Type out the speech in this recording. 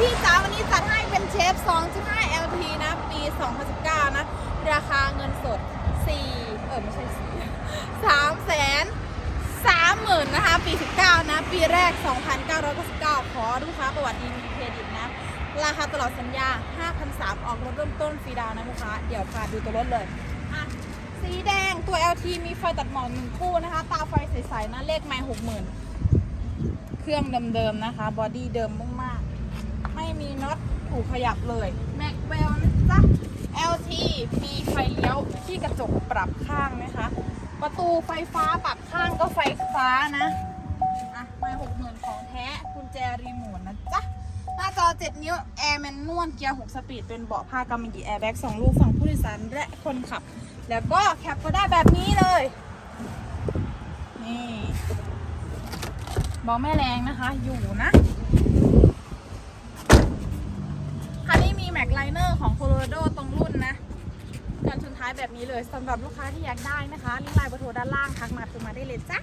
พี่จ๋าวันนี้จัดให้เป็นเชฟ 2.5 LT นะ ปี 2019 นะ ราคาเงินสด 4 เออไม่ใช่4 3แสน3หมื่นนะคะ ปี 19 นะ ปีแรก 2,999 ขอลูกค้าประวัติดีมีเครดิตนะ ราคาตลอดสัญญา 5,300 ออกรถเริ่มต้นฟรีดาวน์นะลูกค้า เดี๋ยวพาดูตัวรถเลย อะ สีแดงตัว LT มีไฟตัดหมอกหนึ่งคู่นะคะ ตาไฟใสๆนะ เลขไม่60,000 เครื่องเดิมๆนะคะ บอดี้เดิมมาก ไม่มีน็อตถูกขยับเลยแม็กเวลนะจ๊ะ LT มีไฟเลี้ยวที่กระจกปรับข้างนะคะ ประตูไฟฟ้าปรับข้างก็ไฟฟ้านะอะไม่หกหมื่นของแท้กุญแจรีโมทนะจ๊ะ หน้าจอ 7 นิ้ว แอร์แมนนวลเกียร์ 6 สปีด เป็นเบาะผ้ากำมะหยี่แอร์แบ็ก2ลูกฝั่งผู้โดยสารและคนขับ แล้วก็แคปก็ได้แบบนี้เลย นี่เบาะแม่แรงนะคะ อยู่นะ คันนี้มีแม็ กไลเนอร์ของโคโลราโดตรงรุ่นนะกันชนท้ายแบบนี้เลยสำหรับลูกค้าที่อยากได้นะคะลิงก์ไลน์เบอร์โทรด้านล่างทักมาโทรมาได้เลยจ้า